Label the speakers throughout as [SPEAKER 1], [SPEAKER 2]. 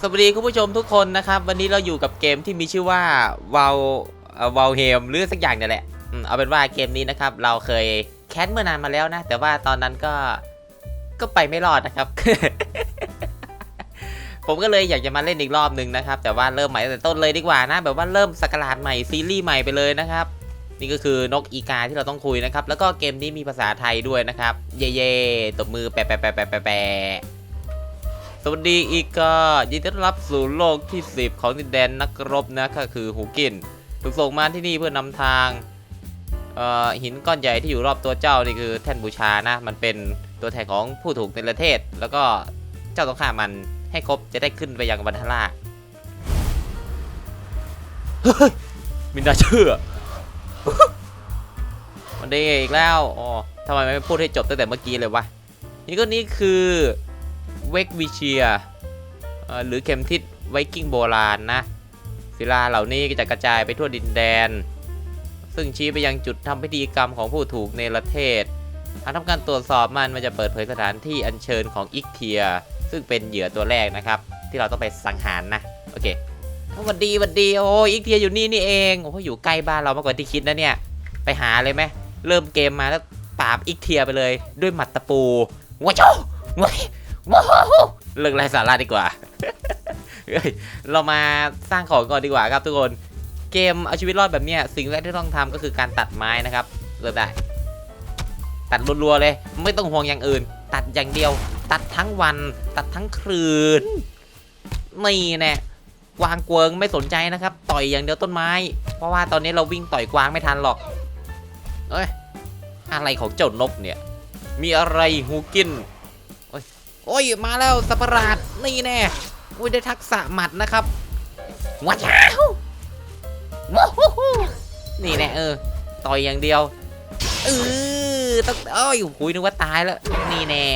[SPEAKER 1] สวัสดีคุณผู้ชมทุกคนนะครับ วันนี้เราอยู่กับเกมที่มีชื่อว่าวาลวาลเฮมหรือสักอย่างเนี่ยแหละเอาเป็นว่าเกมนี้นะครับ เราเคยแคสเมื่อนานมาแล้วนะ แต่ว่าตอนนั้นก็ก็ไปไม่รอดนะครับ ผมก็เลยอยากจะมาเล่นอีกรอบหนึ่งนะครับ แต่ว่าเริ่มใหม่ตั้งแต่ต้นเลยดีกว่านะ แบบว่าเริ่มสกราดใหม่ซีรีส์ใหม่ไปเลยนะครับ นี่ก็คือนกอีกาที่เราต้องคุยนะครับ แล้วก็เกมนี้มีภาษาไทยด้วยนะครับ เย่เย่ตบมือแปะแปะแปะแปะแปะสวัสดีอีกายินดีต้อนรับสู่โลกที่ 10 ของดินแดนนักรบนะก็คือหูกินถูกส่งมาที่นี่เพื่อนำทางหินก้อนใหญ่ที่อยู่รอบตัวเจ้านี่คือแท่นบูชานะ มันเป็นตัวแทนของผู้ถูกในประเทศ แล้วก็เจ้าต้องฆ่ามันให้ครบจะได้ขึ้นไปยังบรรทราเฮ้ยมินดาเชื่อ มันได้อีกแล้วอ๋อทำไมไม่พูดให้จบตั้งแต่เมื่อกี้เลยวะ นี่ก็นี่คือเวกวิเชียหรือเข็มทิศไวกิ้งโบราณนะ ศิลาเหล่านี้จะกระจายไปทั่วดินแดน ซึ่งชี้ไปยังจุดทำพิธีกรรมของผู้ถูกเนประเทศหากทำการตรวจสอบมันมันจะเปิดเผยสถานที่อัญเชิญของอิกเทีย ซึ่งเป็นเหยื่อตัวแรกนะครับ ที่เราต้องไปสังหารนะ โอเค สวัสดีสวัสดีโอ้อิกเทียอยู่นี่นี่เองโอ้อยู่ใกล้บ้านเรามากกว่าที่คิดนะเนี่ย ไปหาเลยไหมเริ่มเกมมาแล้วปราบอิกเทียไปเลย ด้วยหมัดตะปูว้าโจว้ายว้าวเลิกไร้สาระดีกว่าเรามาสร้างของก่อนดีกว่าครับทุกคน เกมเอาชีวิตรอดแบบเนี้ยสิ่งแรกที่ต้องทำก็คือการตัดไม้นะครับเริ่มได้ ตัดรัวๆเลย ไม่ต้องห่วงอย่างอื่น ตัดอย่างเดียว ตัดทั้งวัน ตัดทั้งคืนนี่แน่ วางกวงไม่สนใจนะครับ ต่อยอย่างเดียวต้นไม้ เพราะว่าตอนนี้เราวิ่งต่อยกวางไม่ทันหรอก เอ้ยอะไรของเจ้านกเนี่ย มีอะไรหูกินโอ้ยโอ้ยมาแล้วสัตว์ปราดนี่แน่อุ้ยได้ทักษะหมัดนะครับว้าวว้าวนี่แน่เออ ต่อยอย่างเดียวเออต้องเอ้ยหุยนึกว่าตายแล้ว นี่แน่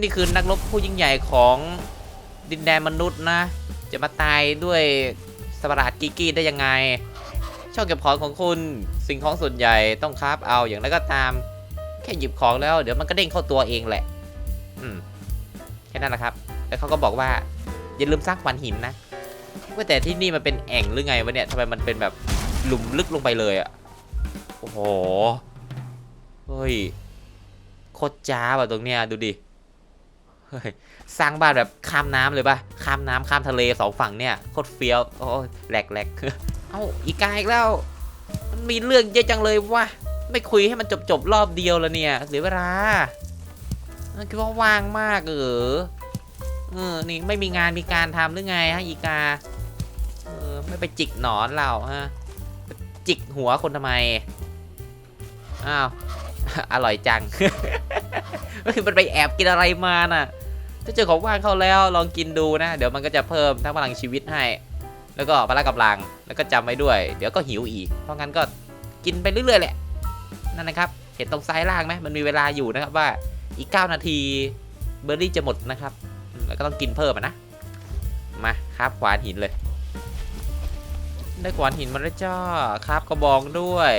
[SPEAKER 1] นี่คือนักรบผู้ยิ่งใหญ่ของ ดินแดนมนุษย์นะ จะมาตายด้วยสปราดกิกี้ได้ยังไง ช่องเก็บของของคุณสิ่งของส่วนใหญ่ต้องคาฟเอาอย่างไรก็ตาม แค่หยิบของแล้ว เดี๋ยวมันก็เด้งเข้าตัวเองแหละ อืมแค่นั้นแหละครับ แล้วเขาก็บอกว่า อย่าลืมสร้างควันหินนะว่าแต่ที่นี่มันเป็นแอ่งหรือไงวะเนี่ยทำไมมันเป็นแบบหลุมลึกลงไปเลยอะโอ้โหเฮ้ยโคตรจ้าว่ะตรงเนี้ยดูดิเฮ้ย สร้างบ้านแบบข้ามน้ำเลยปะข้ามน้ำข้ามทะเลสองฝั่งเนี่ยโคตรเฟี้ยว โอ้ยแหลกแหลกเอ้าอีกาอีกแล้ว มันมีเรื่องเยอะจังเลยวะไม่คุยให้มันจบจบรอบเดียวแล้วเนี่ยเสียเวลาเออคิดว่าว่างมากเออเออนี่ไม่มีงานมีการทำหรือไงฮะอีกาเออไม่ไปจิกหนอนเราฮะจิกหัวคนทำไมอ้าวอร่อยจังมันไปแอบกินอะไรมาน่ะ ถ้าเจอของว่างเข้าแล้วลองกินดูนะ เดี๋ยวมันก็จะเพิ่มทั้งพลังชีวิตให้ แล้วก็พละกำลังแล้วก็จำไว้ด้วย เดี๋ยวก็หิวอีก เพราะงั้นก็กินไปเรื่อยๆแหละนั่นนะครับ เห็นตรงซ้ายล่างไหมมันมีเวลาอยู่นะครับว่าอีก 9 นาทีเบอร์รี่จะหมดนะครับแล้วก็ต้องกินเพิ่มนะมาครับขวานหินเลย ได้ขวานหินมาแล้วจ้าครับกระบองด้วย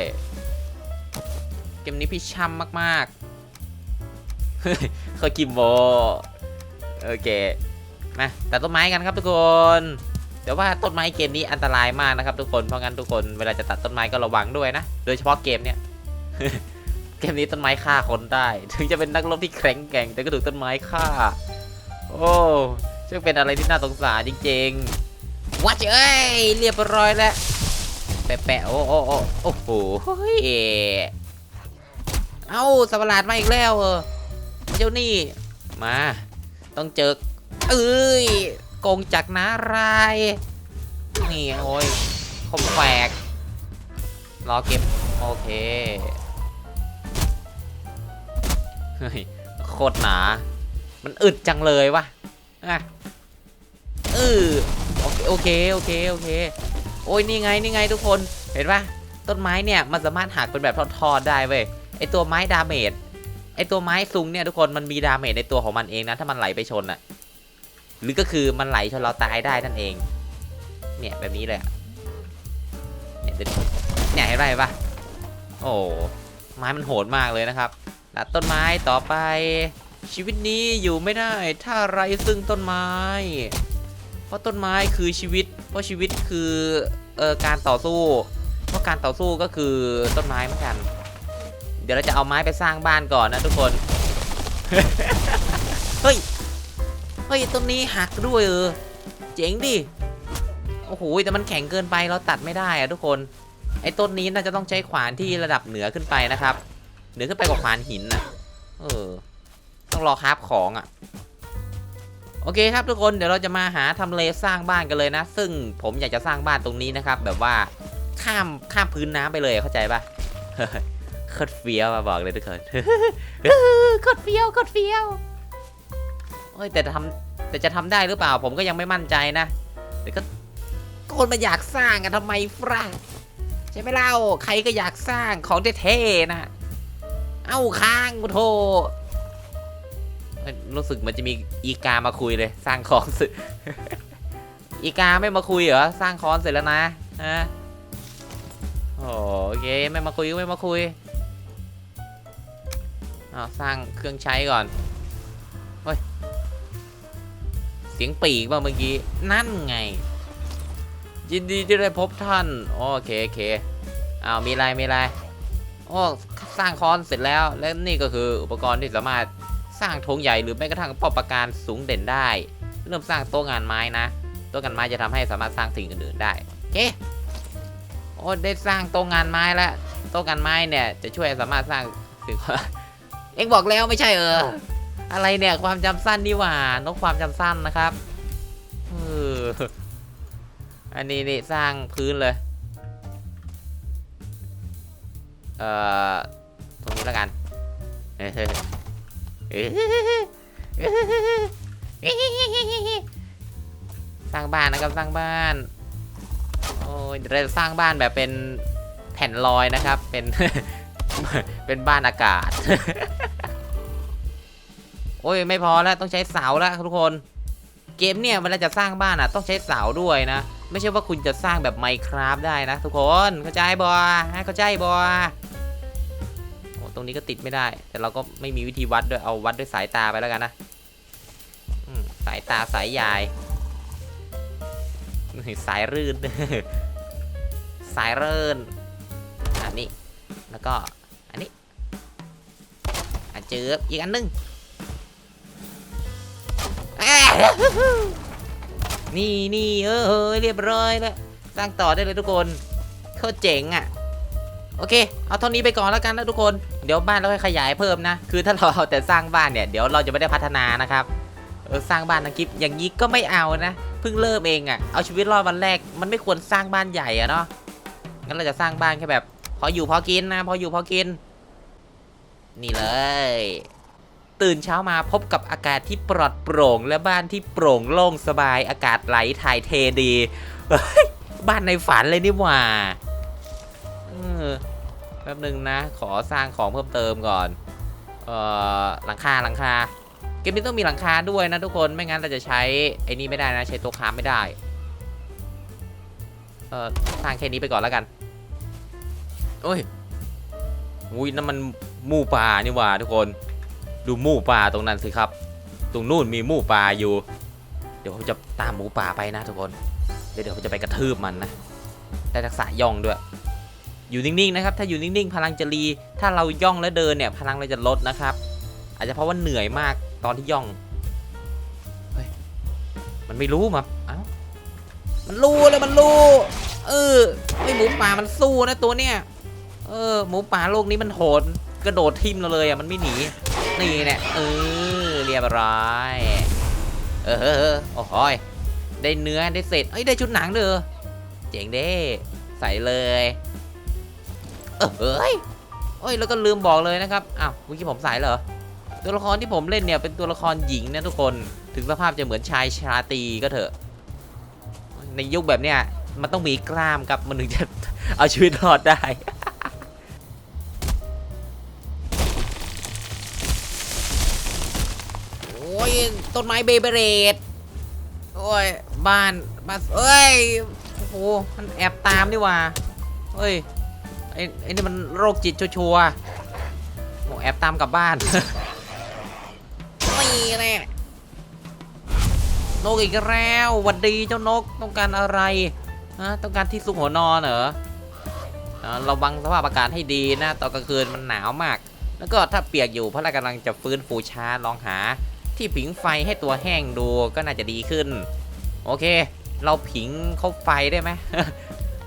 [SPEAKER 1] เกมนี้พี่ช่ำมากๆเฮ้ยเคยกิมโบ โอเคมาตัดต้นไม้กันครับทุกคนแต่ว่าต้นไม้เกมนี้อันตรายมากนะครับ ทุกคนเพราะงั้นทุกคนเวลาจะตัดต้นไม้ก็ระวังด้วยนะโดยเฉพาะเกมเนี้ยเกมนี้ต้นไม้ฆ่าคนได้ ถึงจะเป็นนักรบที่แข็งแกร่งแต่ก็ถูกต้นไม้ฆ่า โอ้ช่างเป็นอะไรที่น่าสงสารจริงๆวัดเอ้ยเรียบร้อยแล้วแปะๆโอ้โอ้โอ้โอ้โหเฮ้ยเอ้าสัตว์ปหลาดมาอีกแล้วเออเจ้านี่มา ต้องเจอ เอ้ยโกงจากน้าราย นี่โอ้ยคมแฝกรอเก็บ โอเค เฮ้ย โคตรหนา มันอึดจังเลยวะอะเออโอเคโอเค โอเค โอเค โอ้ย นี่ไง นี่ไงทุกคน เห็นปะต้นไม้เนี่ย มันสามารถหักเป็นแบบทอดๆได้เว้ย ไอตัวไม้ดาเมจ ตัวไม้ซุงเนี่ยทุกคนมันมีดาเมจในตัวของมันเองนะถ้ามันไหลไปชนอะหรือก็คือมันไหลชนเราตายได้นั่นเอง เนี่ยแบบนี้เลยเนี่ยเนี่ยเห็นปะเห็นปะโอ้ไม้มันโหดมากเลยนะครับตัดต้นไม้ต่อไป ชีวิตนี้อยู่ไม่ได้ ถ้าไรซึ่งต้นไม้ เพราะต้นไม้คือชีวิต เพราะชีวิตคือเอ่อการต่อสู้ เพราะการต่อสู้ก็คือต้นไม้เหมือนกัน ดี๋ยวเราจะเอาไม้ไปสร้างบ้านก่อนนะทุกคน เฮ้ย เฮ้ยต้นนี้หักด้วยเออ เจ๋งดิ โอ้โห แต่มันแข็งเกินไปเราตัดไม่ได้อะทุกคน ไอ้ต้นนี้น่าจะต้องใช้ขวานที่ระดับเหนือขึ้นไปนะครับ เหนือขึ้นไปกว่าขวานหินน่ะเออ ต้องรอคราฟของอะโอเคครับทุกคนเดี๋ยวเราจะมาหาทำเลสร้างบ้านกันเลยนะ ซึ่งผมอยากจะสร้างบ้านตรงนี้นะครับ แบบว่าข้ามข้ามพื้นน้ำไปเลยเข้าใจปะ โคตรเฟี้ยวมาบอกเลยทุกคนโคตรเฟี้ยวโคตรเฟี้ยวเอ้ยแต่ทำแต่จะทำได้หรือเปล่า ผมก็ยังไม่มั่นใจนะแต่ก็คนมาอยากสร้างกันทำไมฟรังใช่ไหมเล่าใครก็อยากสร้างของเท่ๆนะเอ้าค้างกูโทรู้สึกมันจะมีอีกามาคุยเลย สร้างของสึอีกาไม่มาคุยเหรอสร้างคอนเสร็จแล้วนะฮะโอเคไม่มาคุยก็ไม่มาคุย เอาสร้างเครื่องใช้ก่อนเฮ้ยเสียงปีกว่าเมื่อกี้ นั่นไง ยินดีที่ได้พบท่าน โอเคโอเคเอามีอะไรมีอะไรโอ้สร้างคอนเสร็จแล้ว และนี่ก็คืออุปกรณ์ที่สามารถสร้างธงใหญ่หรือแม้กระทั่งป้อมปราการสูงเด่นได้ เริ่มสร้างโต๊ะงานไม้นะโต๊ะงานไม้จะทำให้สามารถสร้างสิ่งอื่นๆได้โอเคโอ้ได้สร้างโต๊ะงานไม้แล้วโต๊ะงานไม้เนี่ยจะช่วยสามารถสร้างสิ่ง เอ็งบอกแล้วไม่ใช่เออ อะไรเนี่ยความจำสั้นนี่หว่านกความจำสั้นนะครับเอออันนี้นี่สร้างพื้นเลย เอ่อ ตรงนี้แล้วกันสร้างบ้านนะครับสร้างบ้าน โอ้ยเราสร้างบ้านแบบเป็นแผ่นลอยนะครับ เป็น เป็นบ้านอากาศ โอ้ยไม่พอแล้วต้องใช้เสาแล้วทุกคน เกมเนี่ยเวลาจะสร้างบ้านอะ ต้องใช้เสาด้วยนะ ไม่ใช่ว่าคุณจะสร้างแบบ Minecraft ได้นะ ทุกคนเข้าใจบอให้เข้าใจบอโอ้ตรงนี้ก็ติดไม่ได้ แต่เราก็ไม่มีวิธีวัดด้วยเอาวัดด้วยสายตาไปแล้วกันนะสายตาสายยายสายรื่น สายเรื่นอันนี้แล้วก็อันนี้อันเจออีกอันหนึง นี่นี่เออเรียบร้อยแล้วสร้างต่อได้เลยทุกคนโคตรเจ๋งอะโอเค เอาเท่านี้ไปก่อนแล้วกันนะทุกคน เดี๋ยวบ้านเราค่อยขยายเพิ่มนะ คือถ้าเราเอาแต่สร้างบ้านเนี่ย เดี๋ยวเราจะไม่ได้พัฒนานะครับ เออสร้างบ้านนะคลิปอย่างนี้ก็ไม่เอานะ เพิ่งเริ่มเองอะ เอาชีวิตรอดวันแรก มันไม่ควรสร้างบ้านใหญ่อะเนาะ งั้นเราจะสร้างบ้านแค่แบบ พออยู่พอกินนะ พออยู่พอกิน นี่เลย ตื่นเช้ามาพบกับอากาศที่ปลอดโปร่ง และบ้านที่โปร่งโล่งสบายอากาศไหลถ่ายเทดี บ้านในฝันเลยนี่หว่าเออแป๊บหนึ่งนะ ขอสร้างของเพิ่มเติมก่อน เอ่อหลังคาหลังคาเกมนี้ต้องมีหลังคาด้วยนะทุกคนไม่งั้นเราจะใช้ไอ้นี่ไม่ได้นะ ใช้ตัวค้ามไม่ได้ เอ่อสร้างแค่นี้ไปก่อนแล้วกันโอ้ยอุ้ยนั่นมันหมูป่านี่หว่าทุกคน ดูหมูป่าตรงนั้นสิครับ ตรงนู่นมีหมูป่าอยู่ เดี๋ยวผมจะตามหมูป่าไปนะทุกคนเดี๋ยวเดี๋ยวผมจะไปกระทืบมันนะ ได้ทักษะย่องด้วย อยู่นิ่งๆนะครับ ถ้าอยู่นิ่งๆ พลังจะรี ถ้าเราย่องและเดินเนี่ยพลังเราจะลดนะครับ อาจจะเพราะว่าเหนื่อยมากตอนที่ย่อง เฮ้ย มันไม่รู้มาเอ้า มันรู้เลยมันรู้ เออไอหมูป่ามันสู้นะตัวเนี้ย เออ หมูป่าโลกนี้มันโหด กระโดดทิ่มเราเลยอะ มันไม่หนี นี่เนี่ยเออเรียบร้อย เออโอ้โหยได้เนื้อได้เศษเอ้ยได้ชุดหนังเด้อเจ๋งเด้ใส่เลย เออเฮ้ยเอ้ยแล้วก็ลืมบอกเลยนะครับอ้าวเมื่อกี้ผมใส่เหรอตัวละครที่ผมเล่นเนี่ยเป็นตัวละครหญิงนะทุกคนถึงสภาพจะเหมือนชายชาตีก็เถอะ ในยุคแบบเนี้ยมันต้องมีกล้ามครับมันถึงจะเอาชีวิตรอดได้ ต้นไม้เบเบเรดโอ้ยบ้านบ้านเอ้ยโอ้โหมันแอบตามนี่ว่าเฮ้ยไอ้ไอ้นี่มันโรคจิตชัวร์โอ้แอบตามกลับบ้านแน่นกอีกแล้วหวัดดีเจ้านกต้องการอะไรฮะต้องการที่ซุกหัวนอนเหรออ่าระวังสภาพอากาศให้ดีนะตอนกลางคืนมันหนาวมาก แล้วก็ถ้าเปียกอยู่เพราะเรากำลังจะฟื้นฟูช้าลองหา ที่ผิงไฟให้ตัวแห้งดูก็น่าจะดีขึ้น โอเค เราผิงเขาไฟได้ไหม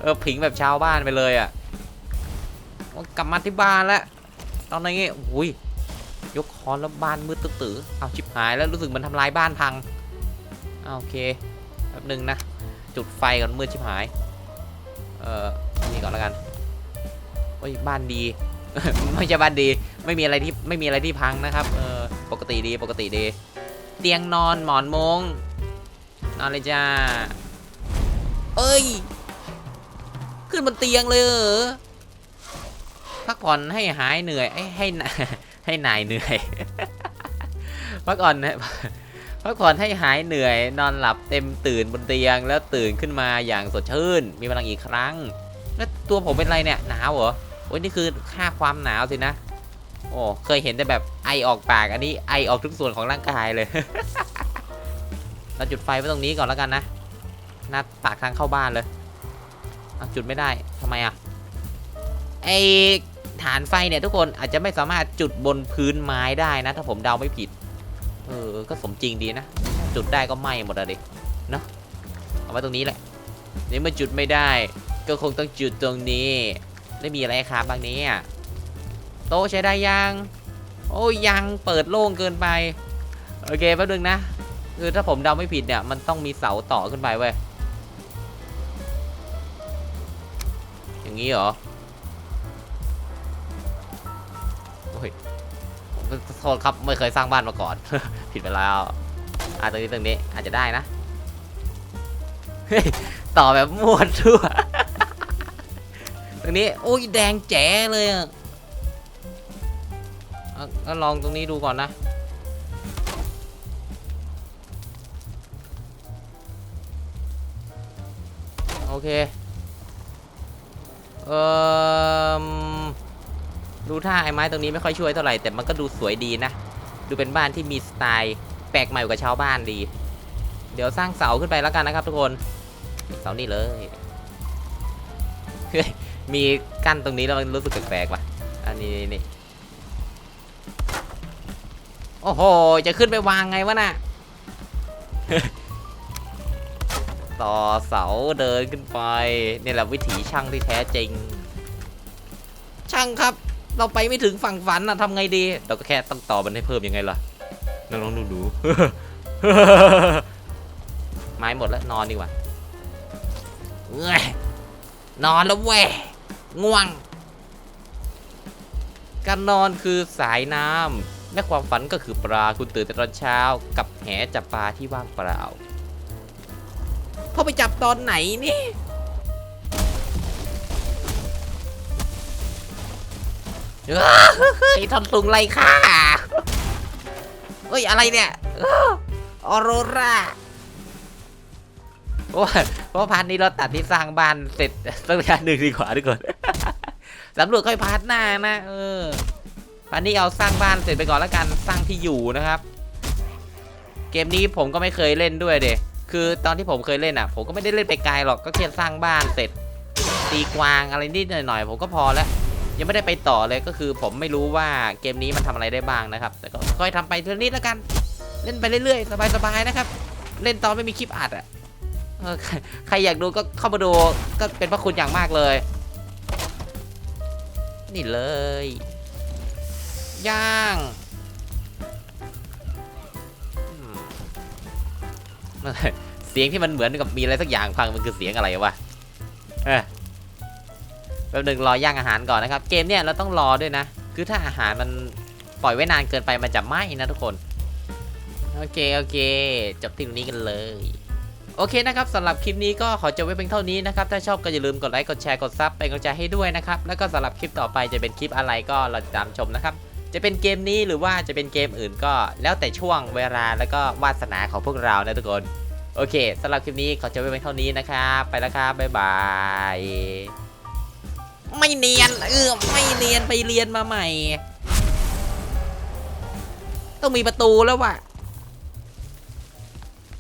[SPEAKER 1] เออผิงแบบชาวบ้านไปเลยอะ่ะกลับมาที่บ้านแล้วตอนนี้อุ้ยยกคอนแล้วบ้านมืดตื้อเอาชิบหายแล้วรู้สึกเหมันทำลายบ้านพังโอเคแป๊บหนึงนะจุดไฟก่อนมืดชิบหายเออนี่ก่อนแล้วกันโอ้ยบ้านดี ไม่ใช่บ้านดี ไม่มีอะไรที่ไม่มีอะไรที่พังนะครับ เออ ปกติดีปกติดี เตียงนอนหมอนมุงนอนเลยจ้า เอ้ย ขึ้นบนเตียงเลยเหรอพักผ่อนให้หายเหนื่อยให้ให้ให้นายเหนื่อยพักผ่อนนะพักผ่อนให้หายเหนื่อย นอนหลับเต็มตื่นบนเตียงแล้วตื่นขึ้นมาอย่างสดชื่น มีพลังอีกครั้ง แล้วตัวผมเป็นไรเนี่ยหนาวเหรอโอ้ยนี่คือค่าความหนาวสินะ โอ้เคยเห็นแต่แบบไอออกปากอันนี้ไอออกทุกส่วนของร่างกายเลย เราจุดไฟไว้ตรงนี้ก่อนแล้วกันนะหน้าปากทางเข้าบ้านเลยจุดไม่ได้ทำไมอะไอฐานไฟเนี่ยทุกคนอาจจะไม่สามารถจุดบนพื้นไม้ได้นะ ถ้าผมเดาไม่ผิด เออ ก็สมจริงดีนะ จุดได้ก็ไหม้หมดอะดิเนาะเอาไว้ตรงนี้แหละนี่เมื่อจุดไม่ได้ ก็คงต้องจุดตรงนี้ไม่มีอะไรครับบางนี้อะ โต๊ะใช้ได้ยัง โอ้ยยังเปิดโล่งเกินไป โอเคแป๊บนึงนะ คือถ้าผมเดาไม่ผิดเนี่ย มันต้องมีเสาต่อขึ้นไปเว้ย อย่างนี้เหรอ โอ้ยโทษครับไม่เคยสร้างบ้านมาก่อน ผิดไปแล้วอะตรงนี้ตรงนี้อาจจะได้นะ ต่อแบบมั่วทั่วตรงนี้ โอ้ยแดงแจ๋เลยอะอะ ก็ลองตรงนี้ดูก่อนนะ โอเค เอ่อดูท่าไอ้ไม้ตรงนี้ไม่ค่อยช่วยเท่าไหร่ แต่มันก็ดูสวยดีนะ ดูเป็นบ้านที่มีสไตล์แปลกใหม่กว่าชาวบ้านดี เดี๋ยวสร้างเสาขึ้นไปแล้วกันนะครับทุกคน เสานี่เลยเฮ้ยมีกั้นตรงนี้แล้วมันรู้สึกแปลกๆว่ะ อันนี้นี่ โอ้โห จะขึ้นไปวางไงวะน่ะ ต่อเสาเดินขึ้นไปเนี่ยแหละวิถีช่างที่แท้จริง ช่างครับ เราไปไม่ถึงฝั่งฝันนะทำไงดี เราก็แค่ต้องต่อมันให้เพิ่มยังไงล่ะน้องๆดูๆไม้หมดแล้วนอนดีกว่าเอ้ยนอนแล้วเว้ยง่วง การนอนคือสายน้ำ และความฝันก็คือปลาคุณตื่นแต่ตอนเช้า กับแหจับปลาที่ว่างเปล่าพอไปจับตอนไหนนี่เฮ้ยทอนตุงไรค่ะเฮ้ย อะไรเนี่ยออโรราเพราะว่าเพราะพาร์ทนี้เราตัดที่สร้างบ้านเสร็จตั้งแต่หนึ่งดีกว่าทุกคนสำรวจค่อยพาร์ทหน้านะ เออ พาร์ทนี้เอาสร้างบ้านเสร็จไปก่อนแล้วกันสร้างที่อยู่นะครับ เกมนี้ผมก็ไม่เคยเล่นด้วยเดคือตอนที่ผมเคยเล่นอะ ผมก็ไม่ได้เล่นไปไกลหรอกก็แค่สร้างบ้านเสร็จตีกวางอะไรนิดหน่อยๆผมก็พอแล้วยังไม่ได้ไปต่อเลยก็คือผมไม่รู้ว่าเกมนี้มันทำอะไรได้บ้างนะครับ แต่ก็ค่อยทำไปทีละนิดแล้วกัน เล่นไปเรื่อยๆสบายๆนะครับ เล่นตอนไม่มีคลิปอัดอะใครอยากดูก็เข้ามาดูก็เป็นพระคุณอย่างมากเลย นี่เลย ย่างเสียงที่มันเหมือนกับมีอะไรสักอย่างพังมันคือเสียงอะไรวะเอ้ยแป๊บหนึงรอย่างอาหารก่อนนะครับ เกมเนี่ยเราต้องรอด้วยนะ คือถ้าอาหารมันปล่อยไว้นานเกินไปมันจะไหม้นะทุกคน โอเคโอเค จบที่ตรงนี้กันเลยโอเคนะครับสำหรับคลิปนี้ก็ขอจบไว้เพียงเท่านี้นะครับ ถ้าชอบก็อย่าลืมกดไลค์กดแชร์กดซับเป็นกำลังใจให้ด้วยนะครับ แล้วก็สำหรับคลิปต่อไปจะเป็นคลิปอะไรก็เรอติดตามชมนะครับ จะเป็นเกมนี้หรือว่าจะเป็นเกมอื่นก็แล้วแต่ช่วงเวลาแล้วก็วาสนาของพวกเรานะทุกคน โอเคสำหรับคลิปนี้ขอจบไว้เพียงเท่านี้นะครับ ไปแล้วครับบ๊ายบาย ไม่เนียนเออไม่เนียนไปเรียนมาใหม่ ต้องมีประตูแล้วว่ะ